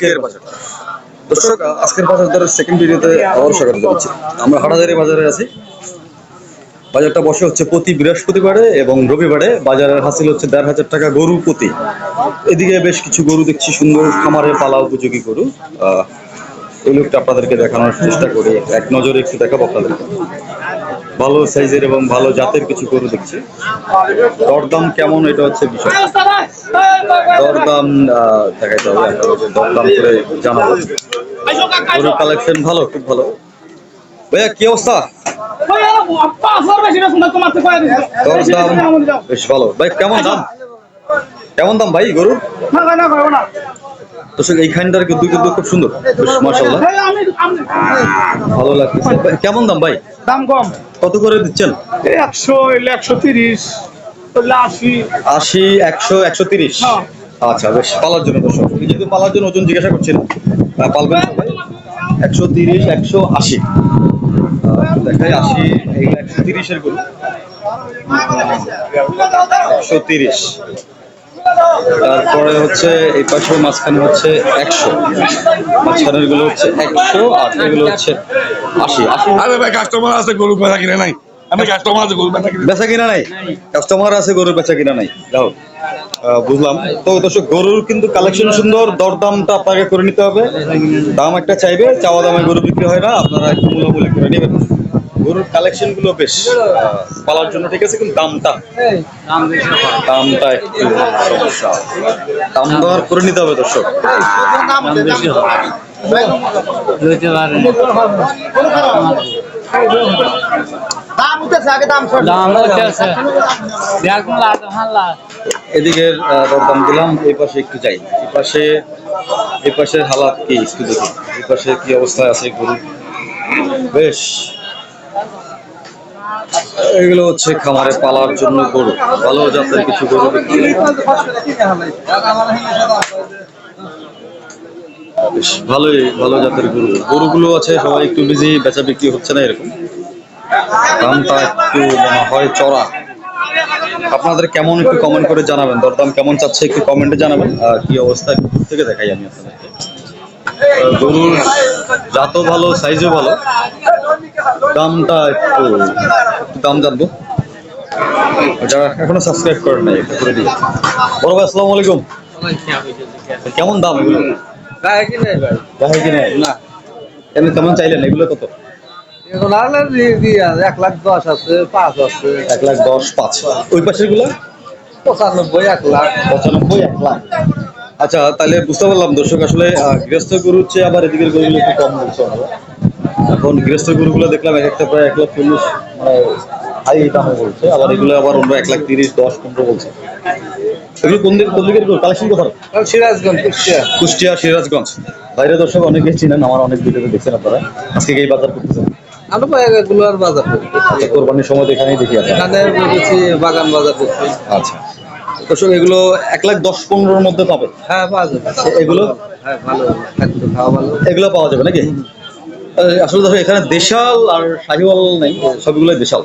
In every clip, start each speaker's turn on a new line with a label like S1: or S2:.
S1: আজকের বাজার। দর্শক, আজকের বাজার দরের সেকেন্ড ভিডিওতে আবার স্বাগত জানাচ্ছি। আমরা হাটাদারি বাজারে আছি। বাজারটা বসে হচ্ছে প্রতি বৃহস্পতিবারে এবং রবিবারে। বাজারের হাসিল হচ্ছে দেড় হাজার টাকা গরু প্রতি। এদিকে বেশ কিছু গরু দেখছি, সুন্দর খামারে পালা উপযোগী গরু। এই লোকটা আপনাদেরকে দেখানোর চেষ্টা করি। এক নজরে একটু দেখাবো আপনাদেরকে। ভালো সাইজের এবং ভালো জাতের কিছু গরু দেখছি। দরদাম কেমন এটা হচ্ছে বিষয়। দরদাম দেখাইতে হবে দরদাম করে জানাব। গরুর কালেকশন ভালো খুব ভালো। ভাইয়া কি অবস্থা? দরদাম বেশ ভালো। ভাই কেমন দাম? কেমন দাম ভাই গরুর? দর্শক এইখানটার কিন্তু কিন্তু খুব সুন্দর। বেশ মাশাল্লাহ ভালো লাগতেছে। কেমন দাম ভাই?
S2: দাম কম।
S1: কত করে দিচ্ছেন?
S2: একশো একশো তিরিশ আশি।
S1: আশি একশো একশো তিরিশ?
S2: হ্যাঁ।
S1: আচ্ছা বেশ পালার জন্য দর্শক। যেহেতু পালার জন্য ওজন জিজ্ঞাসা করছেন পালবেন তো ভাই? একশো তিরিশ একশো আশি। দেখাই আশি একশো তিরিশের গরু। একশো তিরিশ। তারপরে হচ্ছে এই পাশে মাঝখানে হচ্ছে একশো। মাঝখানেরগুলো হচ্ছে একশো আর এগুলো হচ্ছে আশি। আশি
S3: আরে ভাই কাস্টমার আছে গরু বেচা কিনে নাই? আমি কাস্টমার আছে গরু বেচা
S1: বেচা কিনা নাই? কাস্টমার আছে গরুর বেচা কিনা নাই? যাও। আহ, বুঝলাম। তো দর্শক গরুর কিন্তু কালেকশন সুন্দর দরদামটা আপনাকে করে নিতে হবে। দাম একটা চাইবে চাওয়া দামে গরু বিক্রি হয় না আপনারা একটু মূলামূলি করে নেবেন। গরুর কালেকশনগুলো বেশ পালার জন্য ঠিক আছে কিন্তু দামটা? দামটা একটু সমস্যা। দাম দর করে নিতে হবে দর্শক।
S2: দাম উঠেছে দাম
S1: এদিকের দরদাম দিলাম এই পাশে একটু যাই। এই পাশে এই পাশের হালাত কি একটু দেখি। এই পাশে কি অবস্থায় আছে গরু? বেশ। এগুলো হচ্ছে খামারে পালার জন্য গরু। ভালো জাতের কিছু গরু। বেশ, ভালোই, ভালো জাতের গরু। গরুগুলো আছে, সবাই একটু বিজি বেচা বিক্রি হচ্ছে না এরকম। দামটা একটু মনে হয় চড়া। আপনাদের কেমন একটু কমেন্ট করে জানাবেন। দরদাম কেমন চাচ্ছে একটু কমেন্টে জানাবেন। আর কি অবস্থা থেকে দেখাই আমি আপনাদেরকে। গরুর জাতও ভালো সাইজও ভালো। দামটা একটু দাম জানব। যারা এখনও সাবস্ক্রাইব করেন নাই করে দিই বড় ভাই আসসালামু আলাইকুম। কেমন দাম এগুলো? গায়ে কি নাই? না। এমনি কেমন চাইলেন? এগুলো কত?
S4: এক লাখ দশ আছে পাঁচ আছে।
S1: এক লাখ দশ পাঁচ। ওই পাশেরগুলো
S4: পঁচানব্বই এক লাখ।
S1: পঁচানব্বই এক লাখ। আচ্ছা তাহলে বুঝতে পারলাম দর্শক আসলে গৃহস্থ গরুর চেয়ে আবার এদিকের গরুগুলো একটু কম বলছে। এখন গৃহস্থ গরুগুলো দেখলাম এক একটা প্রায় এক লাখ চল্লিশ মানে হাই দামে বলছে আবার এগুলো আবার অন্য এক লাখ তিরিশ দশ পনেরো বলছে। এগুলো কোন দিক কোন দিকের কালেকশন কোথাও
S4: সিরাজগঞ্জ কুষ্টিয়া।
S1: কুষ্টিয়া সিরাজগঞ্জ। বাইরে দর্শক অনেকেই চিনেন আমার অনেক ভিডিওতে দেখছেন আপনারা। আজকে এই বাজার করতেছেন?
S4: আলু এগুলো আর বাজার।
S1: আচ্ছা, কোরবানির সময় তো এখানেই দেখি।
S4: এখানে বাগান বাজার করছি।
S1: আচ্ছা। দর্শক এগুলো এক লাখ দশ পনেরোর মধ্যে পাবে?
S4: হ্যাঁ পাওয়া যাবে।
S1: এগুলো?
S4: হ্যাঁ ভালো। খাওয়া ভালো।
S1: এগুলো পাওয়া যাবে নাকি? আসলে দেখো এখানে দেশাল আর শাহিওয়াল নাই সবগুলো দেশাল।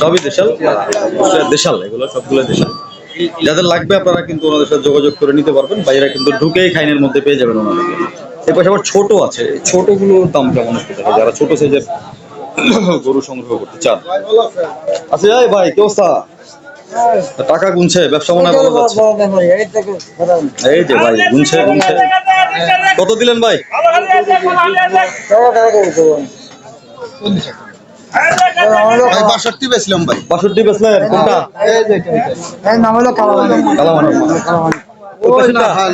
S1: সবই দেশাল দেশাল এগুলো সবগুলো দেশাল। যাদের লাগবে আপনারা কিন্তু ওনাদের সাথে যোগাযোগ করে নিতে পারবেন বাইরে কিন্তু ঢুকেই খাইনের মধ্যে পেয়ে যাবেন ওনাদেরকে এর পাশে আবার ছোট আছে ছোটগুলোর দাম কেমন যারা ছোট সাইজের গরু সংগ্রহ করতে চান। আচ্ছা ভাই কি অবস্থা? টাকা গুনছে ব্যবসা মনে হয় ভালো যাচ্ছে। এই যে ভাই গুনছে গুনছে। কত দিলেন ভাই?
S5: ভাই বাষট্টি বেছিলাম ভাই।
S1: বাষট্টি বেচলেন কোনটা? কালামানো ওই পাশেরটা?
S5: হ্যাঁ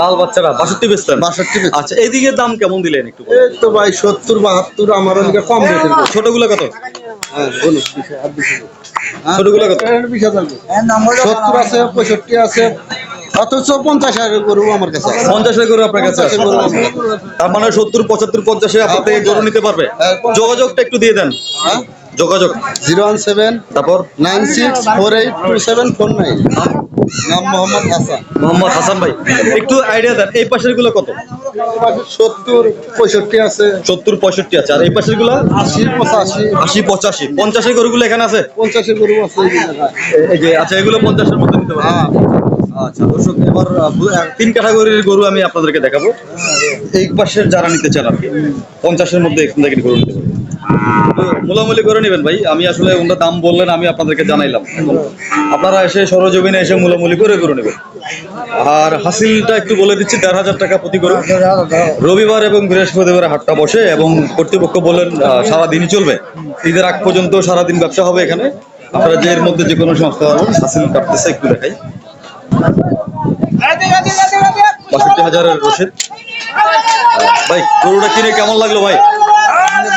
S5: লাল
S1: বাচ্চারা বাষট্টি
S5: বাষট্টি
S1: আচ্ছা এইদিকে দাম কেমন দিলেন একটু
S5: এই তো ভাই সত্তর বাহাত্তর আমার ওদিকে কম।
S1: ছোটগুলো কত?
S5: হ্যাঁ হ্যাঁ?
S1: ছোটগুলো কত?
S5: বিশ হাজার। সত্তর আছে পঁয়ষট্টি আছে অথচ পঞ্চাশ হাজার গরু আমার কাছে
S1: পঞ্চাশ গরু আপনার কাছে। তার মানে সত্তর পঁচাত্তর পঞ্চাশে আপনার থেকে গরু নিতে পারবে।
S5: হ্যাঁ,
S1: যোগাযোগটা একটু দিয়ে দেন।
S5: হ্যাঁ?
S1: যোগাযোগ।
S5: জিরো ওয়ান সেভেন
S1: তারপর?
S5: Nine six four eight two seven four nine. নাম মোহাম্মদ হাসান।
S1: মোহাম্মদ হাসান ভাই। একটু আইডিয়া দেন এই পাশেরগুলো কত?
S5: সত্তর পঁয়ষট্টি আছে।
S1: সত্তর পঁয়ষট্টি আছে আর এই পাশেরগুলো?
S5: আশি পঁচাশি।
S1: আশি পঁচাশি। পঞ্চাশের গরুগুলো এখানে আছে?
S5: পঞ্চাশের গরু আছে এই
S1: যে আচ্ছা এগুলো পঞ্চাশের মধ্যে নিতে পারবে
S5: হ্যাঁ।
S1: আচ্ছা দর্শক এবার তিন ক্যাটাগরির গরু আমি আপনাদেরকে দেখাবো। এই পাশের যারা নিতে চান আর কি পঞ্চাশের মধ্যে এখান থেকে গরু নিতে পারবেন মোলামুলি করে নেবেন ভাই। আমি আসলে ওনার দাম বললেন, আমি আপনাদেরকে জানাইলাম। আপনারা এসে সরজমিনে এসে মোলামুলি করে করে নেবেন। আর হাসিলটা একটু বলে দিচ্ছি, দেড় হাজার টাকা প্রতি গরু রবিবার এবং বৃহস্পতিবার হাটটা বসে এবং কর্তৃপক্ষ বলেন সারাদিনই চলবে। ঈদের আগ পর্যন্ত সারাদিন ব্যবসা হবে এখানে। আপনারা যে এর মধ্যে যে কোনো সংস্থা হাসিল কাটতেছে একটু দেখাই। বাষট্টি হাজারের রসিদ। ভাই, গরুটা কিনে কেমন লাগল ভাই?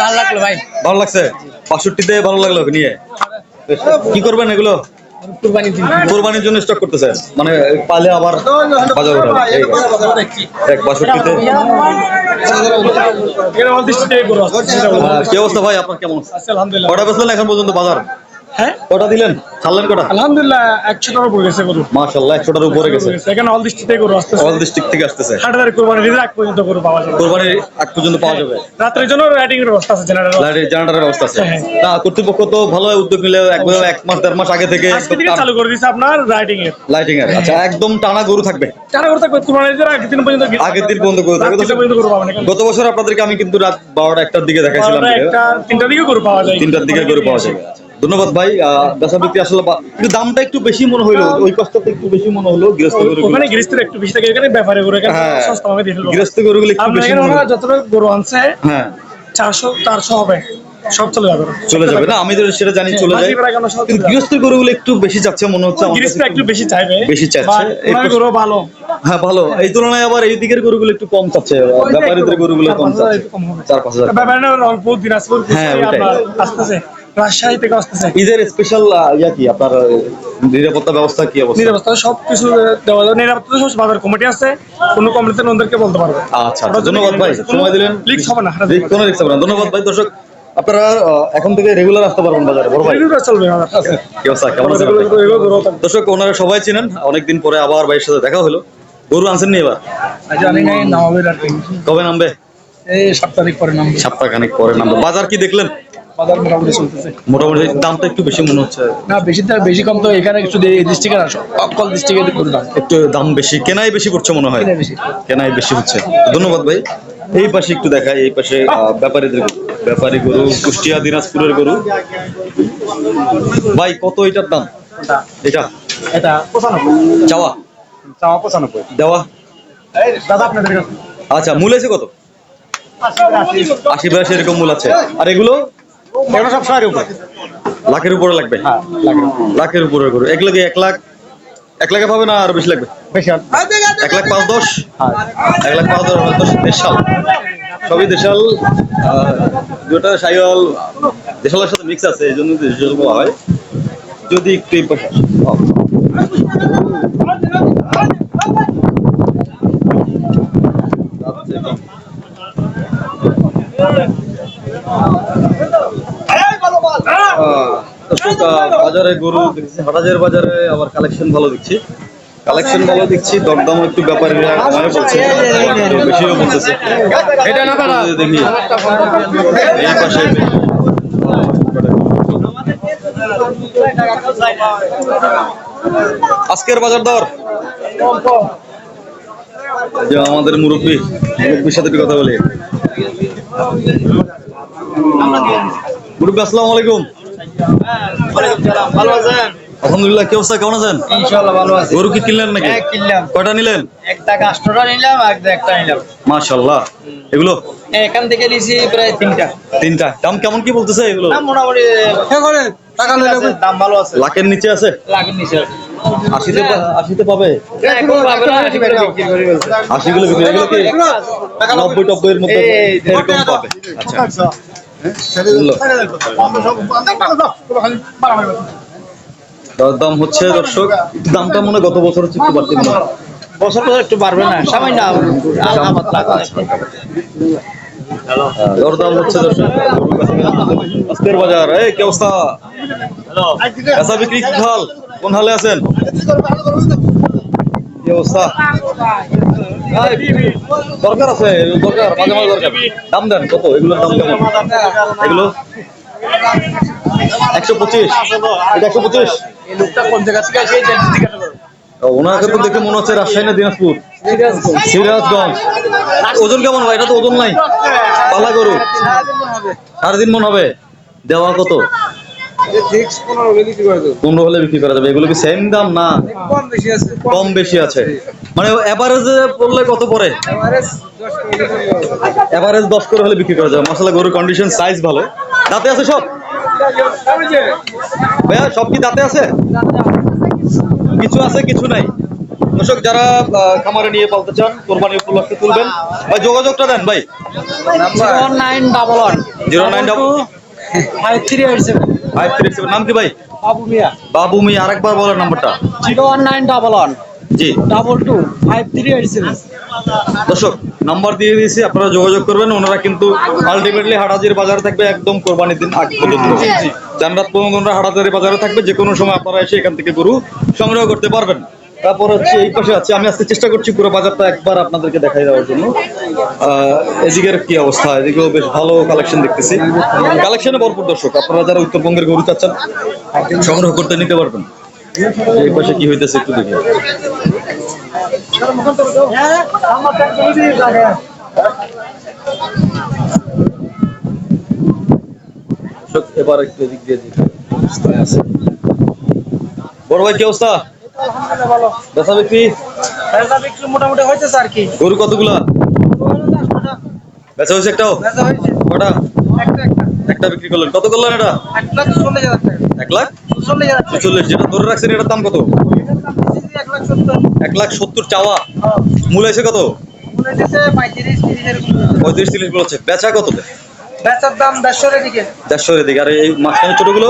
S6: ভালো লাগল ভাই।
S1: ভালো লাগছে? বাষট্টিতে ভালো লাগল নিয়ে। কি করবেন এগুলো? কোরবানির জন্য। স্টক করতেছেন। মানে পালে আবার বাজার উঠাবে এক বাষট্টিতে। কি অবস্থা ভাই? আপনার কেমন? কটা এখন পর্যন্ত বাজার?
S2: হ্যাঁ?
S1: কটা দিলেন? ছাড়লেন কটা?
S2: আলহামদুলিল্লাহ একশো টাকা গেছে গরু।
S1: মাশাল্লাহ একশোটার উপরে গেছে।
S2: এখানে অল দৃষ্টিতে গরু আসতেছে।
S1: অল ডিস্ট্রিক্ট থেকে আসতেছে।
S2: হাটাদারি কোরবানি দিলে পর্যন্ত গরু পাওয়া যাবে।
S1: কোরবানির আগ পর্যন্ত পাওয়া যাবে।
S2: রাত্রের জন্য রাইডিং এর ব্যবস্থা আছে জেনারেল
S1: লাইটের জেনারেটরের ব্যবস্থা আছে।
S2: হ্যাঁ।
S1: না কর্তৃপক্ষ তো ভালো উদ্যোগ নিলে একদম এক মাস দেড় মাস আগে থেকে
S2: চালু করে দিয়েছে আপনার রাইডিং এর
S1: লাইটিং এর আচ্ছা একদম টানা গরু থাকবে।
S2: চালু করে থাকবে কোরবানি আগের দিন পর্যন্ত
S1: আগের দিন থাকবে।
S2: পর্যন্ত গরু পাবেন
S1: গত বছর আপনাদেরকে আমি কিন্তু রাত বারোটা একটার দিকে দেখাইছিলাম
S2: একটা তিনটার দিকে গরু পাওয়া যায়।
S1: তিনটার দিকে গরু পাওয়া যায়। ধন্যবাদ ভাই আসলে কিন্তু দামটা একটু বেশি মনে ওই কষ্টটা একটু বেশি মনে হলো গৃহস্থ গরু
S2: ওখানে গৃহস্থের একটু বেশি থাকে এখানে ব্যাপারে গরু এখানে
S1: হ্যাঁ
S2: সস্তা ভাবে দিয়ে
S1: গৃহস্থ গরুগুলো একটু বেশি মনে
S2: যতটা গরু আনছে
S1: হ্যাঁ।
S2: হবে সব চলে যাবে।
S1: চলে যাবে না? আমি তো সেটা জানি চলে যায়। কিন্তু গরুগুলো একটু বেশি যাচ্ছে মনে হচ্ছে আমার
S2: গৃহস্থ একটু বেশি চাইবে
S1: বেশি চাইছে।
S2: গরু ভালো।
S1: হ্যাঁ ভালো। এই তুলনায় আবার এই দিকের গরুগুলো একটু কম চাচ্ছে ব্যাপারীদের গরুগুলো কম চাচ্ছে। চার পাঁচ হাজার
S2: ব্যাপারে রংপুর দিনাজপুর
S1: হ্যাঁ,
S2: আসতেছে। রাজশাহী থেকে আসতেছে।
S1: ঈদের স্পেশাল ইয়া কি? আপনার নিরাপত্তা ব্যবস্থা কি অবস্থা?
S2: নিরাপত্তা সব কিছু দেওয়া যাবে। নিরাপত্তা সব বাজার কমিটি আছে। কোনো কমিটিতে ওদেরকে বলতে পারবে।
S1: আচ্ছা আচ্ছা। ধন্যবাদ ভাই। সময় দিলেন।
S2: লিক্স হবে না
S1: কোনো হবে না। ধন্যবাদ ভাই। দর্শক আপনারা এখন থেকে রেগুলার আসতে পারবেন বাজারে। বড় ভাই। কি অবস্থা? কেমন আছেন। দর্শক ওনারা সবাই চিনেন। অনেকদিন পরে আবার ভাইয়ের সাথে দেখা হলো। গরু আনছেন নি এবার কবে নামবে?
S2: এই সাত তারিখ পরে নামবে।
S1: সপ্তাহ খানিক পরে নামবে। বাজার কি দেখলেন?
S2: বাজার মোটামুটি চলতেছে।
S1: মোটামুটি দামটা একটু বেশি মনে হচ্ছে।
S2: না বেশি তার বেশি কম তো এখানে ডিস্ট্রিক্টের আসো ডিস্ট্রিক্টের গরু দাম।
S1: একটু দাম বেশি কেনাই বেশি পড়ছে মনে হয়।
S2: কেনাই বেশি।
S1: হচ্ছে। ধন্যবাদ ভাই। এই পাশে একটু দেখাই এই পাশে ব্যাপারীদের গরু। ব্যাপারী গরু কুষ্টিয়া দিনাজপুরের গরু। ভাই কত এটার দাম? এটা?
S2: এটা পঁচানব্বই।
S1: চাওয়া?
S2: চাওয়া পঁচানব্বই।
S1: দেওয়া?
S2: দাদা আপনাদের
S1: আচ্ছা মূল আছে কত? আশি বিরাশি এরকম মূল আছে। আর এগুলো?
S2: এগুলো সব ছয়ের উপরে?
S1: লাখের উপরে লাগবে। লাখের উপরে। গরু এগুলো কি এক লাখ এক লাখে পাবে না আর বেশি লাগবে? এক লাখ পাঁচ দশ? এক লাখ পাঁচ দশ দশ দেশাল। সবই দেশাল যেটা সাইওয়াল দেশালের সাথে মিক্স আছে এই জন্য দেশাল বলা হয়। যদি একটু এই পাশে ও। আহ, দর্শক, আহ, বাজারে গরু দেখছি হাটাজের বাজারে আবার কালেকশন ভালো দেখছি। কালেকশন ভালো দেখছি দরদাম একটু ব্যাপারে কমে বলছে একটু বেশিও বলতেছে। এটা না দেখি এই পাশে। আজকের বাজার দর? যে আমাদের মুরব্বী মুরব্বীর সাথে একটু কথা বলি। মুরব্বী আসসালামু আলাইকুম।
S6: ভালো আছেন?
S1: আলহামদুলিল্লাহ কি অবস্থা? কেমন আছেন?
S6: ইনশাআল্লাহ ভালো আছি।
S1: গরু কি কিনলেন নাকি?
S6: এক কিনলাম।
S1: কয়টা নিলেন?
S6: একটা কাস্টমার নিলাম আর একটা নিলাম।
S1: মাশাল্লাহ এগুলো?
S6: এখান থেকে নিয়েছি প্রায় তিনটা।
S1: তিনটা। দাম কেমন কি বলতেছে এগুলো?
S6: দাম মোটামুটি
S5: টাকা
S6: ঠিক দাম ভালো আছে।
S1: লাখের নিচে আছে?
S6: লাখের নিচে আছে।
S1: আশিতে আশিতে পাবে?
S6: না, এখন পাবে না, আশি
S1: গুলো বিক্রি এগুলো কি নব্বই টব্বই এর মধ্যে এরকম পাবে? আচ্ছা। এগুলো। দরদাম হচ্ছে দর্শক দামটা মনে হয় গত বছর হচ্ছে একটু বাড়তি মনে
S6: বছর বছর একটু বাড়বে না সামান্য
S1: দরদাম হচ্ছে দর্শক। আজকের বাজার এই কি অবস্থা? কাঁচা বিক্রি কি হাল? কোন হালে আছেন? কি অবস্থা? দরকার আছে, দরকার, মাঝে মাঝে দরকার। দাম দেন, কত? এগুলোর দাম কেমন? এগুলো? একশো পঁচিশ। একশো পঁচিশ? ওনাকে তো দেখে মনে হচ্ছে রাজশাহী না দিনাজপুর। সিরাজগঞ্জ। ওজন কেমন ভাই? এটা তো ওজন নাই। পালা গরু। সাড়ে তিন মন হবে। দেওয়া কত? পনেরো হলে বিক্রি করা যাবে। এগুলো কি সেম দাম? না। কম বেশি আছে মানে এভারেজে পড়লে কত পড়ে? এভারেজ দশ করে হলে বিক্রি করা যাবে। মশলা গরুর কন্ডিশন সাইজ ভালো। দাঁতে আছে সব? ভাইয়া সব কি দাঁতে আছে? কিছু আছে কিছু নাই। দর্শক যারা খামারে নিয়ে পালতে চান কোরবানি উপলক্ষে তুলবেন। ভাই যোগাযোগটা দেন ভাই।
S6: Zero nine double one.
S1: Zero nine double
S6: five three eight seven.
S1: Five three seven নাম কি ভাই?
S6: বাবু মিয়া।
S1: বাবু আরেকবার নাম্বারটা।
S6: Zero one nine double one.
S1: জি।
S6: Double two five three eight seven
S1: দর্শক নাম্বার দিয়ে দিয়েছি আপনারা যোগাযোগ করবেন ওনারা কিন্তু আলটিমেটলি হাটাজির বাজারে থাকবে একদম কোরবানির দিন আগ পর্যন্ত। জানরাত পর্যন্ত ওনারা হাটাজারি বাজারে থাকবে যে কোনো সময় আপনারা এসে এখান থেকে গরু সংগ্রহ করতে পারবেন। তারপর হচ্ছে এই পাশে আছে। আমি আজকে চেষ্টা করছি পুরো বাজারটা একবার আপনাদেরকে দেখাই দেওয়ার জন্য। এদিকের কি অবস্থা? এদিকেও বেশ ভালো কালেকশন দেখতেছি। কালেকশনে ভরপুর দর্শক, আপনারা যারা উত্তরবঙ্গের গরু চাচ্ছেন, সংগ্রহ করতে নিতে পারবেন। এই পাশে কি হইতেছে একটু দেখি। এবার একটু এদিক দিয়ে বড় ভাই, কি অবস্থা? বেচা বিক্রি?
S6: মোটামুটি হইতেছে আর কি।
S1: গরু কতগুলা? বেচা হয়েছে একটাও? কটা? একটা বিক্রি করলেন। কত করলেন এটা?
S6: এক লাখ চল্লিশ হাজার টাকা।
S1: এক লাখ?
S6: চল্লিশ হাজার টাকা।
S1: চল্লিশ। যেটা ধরে রাখছেন এটার দাম কত?
S6: এক লাখ সত্তর।
S1: চাওয়া। মূল আছে কত?
S6: পঁয়ত্রিশ তিরিশ
S1: বলছে বেচা কত?
S6: বেচার দাম দেড়শোর দিকে
S1: দেড়শোর দিকে আর এই মাঝখানে ছোটগুলো?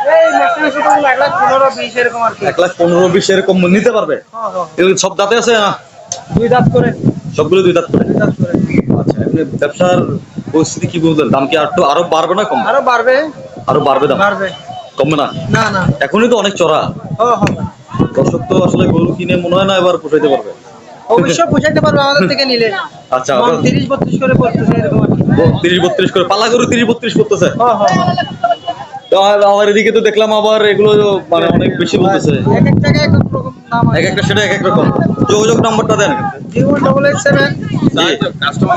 S6: এক লাখ পনেরো বিশ এরকম আর কি।
S1: এক লাখ পনেরো বিশ এরকম নিতে পারবে। এগুলো সব দাঁতে আছে না?
S6: দুই দাঁত করে।
S1: সবগুলো দুই দাঁত করে?
S6: দুই দাঁত করে।
S1: আচ্ছা এমনি ব্যবসার পরিস্থিতি কি বলতেন দাম কি আরও আরও বাড়বে না কম
S6: আরও বাড়বে।
S1: আরও বাড়বে দাম?
S6: বাড়বে।
S1: কমবে না?
S6: না না।
S1: এখনই তো অনেক চড়া। দর্শক তো আসলে গরু কিনে মনে হয় না এবার পোষাইতে পারবে।
S6: অবশ্যই বুঝাইতে পারবে আমাদের থেকে নিলে।
S1: আচ্ছা
S6: তিরিশ বত্রিশ করে পড়তেছে এরকম
S1: তিরিশ বত্রিশ করে পালা গরু তিরিশ বত্রিশ করতেছে আমার এদিকে তো দেখলাম আবার এগুলো মানে অনেক বেশি বলতেছে।
S6: এক এক জায়গায় এক এক রকম নাম
S1: এক একটা সেটা এক এক রকম। যোগাযোগ নাম্বারটা দেন।
S6: Zero double eight seven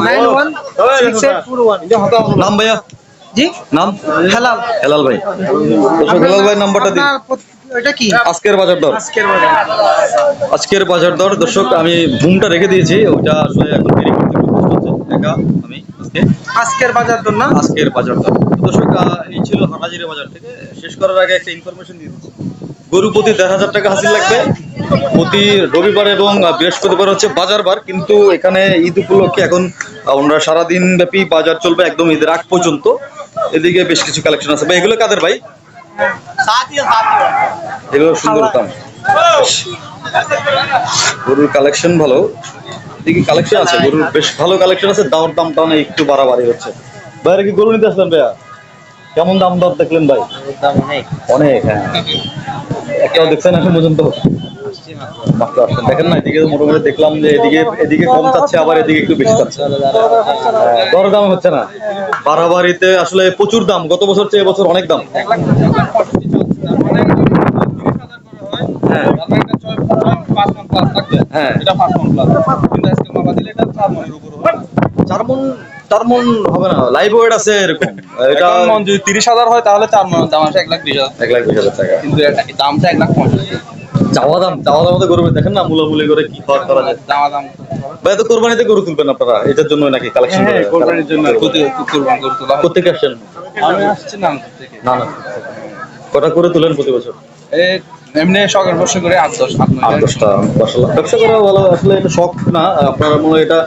S6: nine one six eight four one
S1: নাম ভাইয়া?
S6: জি?
S1: নাম?
S6: হেলাল।
S1: হেলাল ভাই। হেলাল ভাই নাম্বারটা দিন।
S6: কি?
S1: আজকের বাজার দর।
S6: আজকের বাজার
S1: আজকের বাজার দর দর্শক আমি বুমটা রেখে দিয়েছি। ওটা আসলে এখন দেরি করতে খুব কষ্ট হচ্ছে একা আমি আজকে।
S6: আজকের বাজার দর না?
S1: আজকের বাজার দর। দর্শক এই ছিল হাটাজিরা বাজার থেকে। শেষ করার আগে একটা ইনফরমেশন দিয়ে দিচ্ছি। গরু প্রতি দেড় হাজার টাকা হাসিল লাগবে। প্রতি রবিবার এবং বৃহস্পতিবার হচ্ছে বাজার বার, কিন্তু এখানে ঈদ উপলক্ষে এখন আমরা সারাদিন ব্যাপী বাজার চলবে একদম ঈদের আগ পর্যন্ত। এদিকে বেশ কিছু কালেকশন আছে। ভাই, এগুলো কাদের ভাই? এগুলো সুন্দর দাম। গরুর কালেকশন ভালো। এদিকে কালেকশন আছে। গরুর বেশ ভালো কালেকশন আছে। দাওয়ার দামটা অনেক একটু বাড়াবাড়ি হচ্ছে। বাইরে কি গরু নিতে আসলেন ভাইয়া? কেমন দাম দর দেখলেন ভাই?
S4: দাম অনেক।
S1: অনেক হ্যাঁ। একটাও দেখছেন এখন পর্যন্ত? মাত্র আসছেন। দেখেন না এদিকে মোটামুটি দেখলাম যে এদিকে এদিকে কম চাচ্ছে আবার এদিকে একটু বেশি চাচ্ছে। হ্যাঁ, দর দাম হচ্ছে না। বাড়াবাড়িতে আসলে প্রচুর দাম। গত বছর চেয়ে এবছর অনেক দাম। হ্যাঁ। হ্যাঁ। চার মন চার মন হবে না। লাইভ ওয়েট আছে এরকম। এটা
S7: যদি তিরিশ হাজার হয় তাহলে চার মনের দাম আসে এক লাখ বিশ হাজার।
S1: এক লাখ বিশ হাজার টাকা।
S7: কিন্তু দামটা এক লাখ পঞ্চাশ।
S1: চাওয়া দাম চাওয়া দাম গরু দেখেন না মূলামূলি করে কি খাওয়া করা যায়।
S7: দামা দাম।
S1: ভাই তো কোরবানিতে গরু তুলবেন আপনারা? এটার জন্য নাকি কালেকশন
S7: হ্যাঁ কোরবানির জন্য প্রতি কোরবান করে তোলা হয়।
S1: কোথেকে আসছেন
S7: আমি আসছি থেকে
S1: না না কটা করে তুলেন প্রতি বছর?
S7: এমনি শখের বসে করে আট দশ আট
S1: দশটা। ব্যবসা করা ভালো আসলে এটা শখ না। আপনারা মনে হয় এটা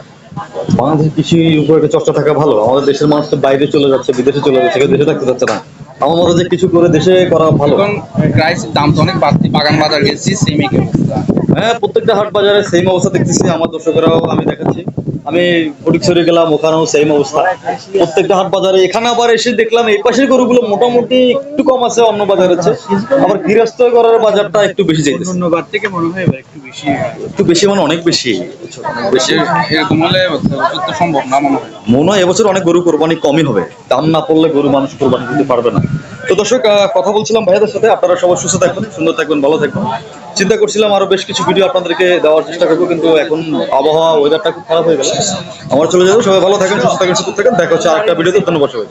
S1: বাংলাদেশের কৃষির উপর একটা চর্চা থাকা ভালো। আমাদের দেশের মানুষ তো বাইরে চলে যাচ্ছে বিদেশে চলে যাচ্ছে দেশে থাকতে যাচ্ছে না। আমার মতে যে কিছু করে দেশে করা ভালো।
S7: এখন প্রাইস দাম তো অনেক বাড়তি বাগান বাজার গেছি সেমি
S1: হ্যাঁ প্রত্যেকটা হাট বাজারে সেম অবস্থা দেখতেছি। আমার দর্শকেরাও আমি দেখাচ্ছি। আমি ফটিকছড়ি গেলাম ওখানেও সেম অবস্থা। প্রত্যেকটা হাট বাজারে এখানে আবার এসে দেখলাম এই পাশের গরুগুলো মোটামুটি একটু কম আছে অন্য বাজারের চেয়ে আবার গৃহস্থ করার বাজারটা একটু বেশি যাইতেছে।
S7: ধন্যবাদ থেকে মনে হয় একটু বেশি
S1: একটু বেশি মানে অনেক বেশি। বেশি
S7: এরকম হলে সম্ভব না মনে হয়।
S1: মনে হয় এবছর অনেক গরু কোরবানি কমই হবে। দাম না পড়লে গরু মানুষ কোরবানি দিতে পারবে না। তো দর্শক কথা বলছিলাম ভাইয়াদের সাথে। আপনারা সবাই সুস্থ থাকবেন, সুন্দর থাকবেন, ভালো থাকবেন। চিন্তা করছিলাম আরও বেশ কিছু ভিডিও আপনাদেরকে দেওয়ার চেষ্টা করব, কিন্তু এখন আবহাওয়া ওয়েদারটা খুব খারাপ হয়ে গেল আমার চলে যাব, সবাই ভালো থাকেন, সুস্থ থাকেন সুস্থ থাকেন। দেখা হচ্ছে আরেকটা ভিডিওতে ধন্যবাদ সবাই